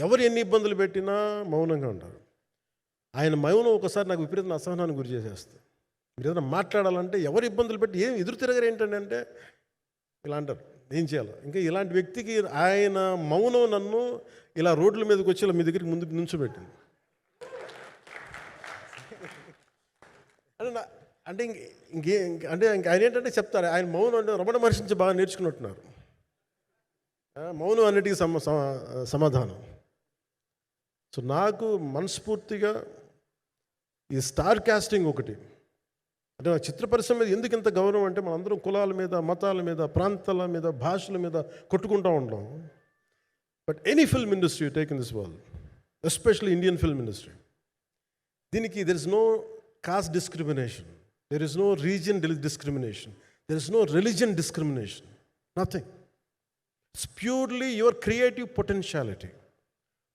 ఎవరు ఎన్ని ఇబ్బందులు పెట్టినా మౌనంగా ఉంటారు. ఆయన మౌనం ఒకసారి నాకు విపరీత అసహనానికి గురి చేసేస్తుంది. మీరు ఏదైనా మాట్లాడాలంటే ఎవరు ఇబ్బందులు పెట్టి ఏం ఎదురు తిరగరు ఏంటండి అంటే ఇలా అంటారు. ఏం చేయాలి? ఇంకా ఇలాంటి వ్యక్తికి ఆయన మౌనం నన్ను ఇలా రోడ్ల మీదకి వచ్చి ఇలా మీ దగ్గరికి ముందు నుంచోబెట్టింది. అంటే అంటే ఇంక ఇంకే అంటే ఇంక ఆయన ఏంటంటే చెప్తారు ఆయన మౌనం అంటే రమణ మహర్షి నుంచి బాగా నేర్చుకున్నట్టున్నారు. మౌనం అన్నిటికీ సమ- సమాధానం. సో నాకు మనస్ఫూర్తిగా ఈ స్టార్ క్యాస్టింగ్ ఒకటి. అంటే నా చిత్ర పరిశ్రమ మీద ఎందుకు ఇంత గౌరవం అంటే మనందరం కులాల మీద మతాల మీద ప్రాంతాల మీద భాషల మీద కొట్టుకుంటూ ఉంటాం but any film industry take in this world especially Indian film industry దీనికి there is no caste discrimination there is no region discrimination there is no religion discrimination nothing it's purely your creative potentiality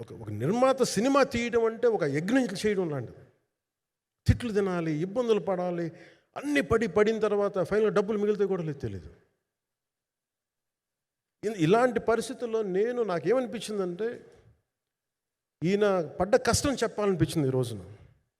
ఒక ఒక నిర్మాత cinema తీయడం అంటే ఒక యజ్ఞం చేయడం లాంటిది. తిట్లు తినాలి ఇబ్బందులు పడాలి అన్ని పడి పడిన తర్వాత ఫైనల్ డబ్బులు మిగిలితే కూడా లేదు తెలియదు ఇలాంటి పరిస్థితుల్లో నేను నాకేమనిపించిందంటే ఈయన పడ్డ కష్టం చెప్పాలనిపించింది ఈ రోజున.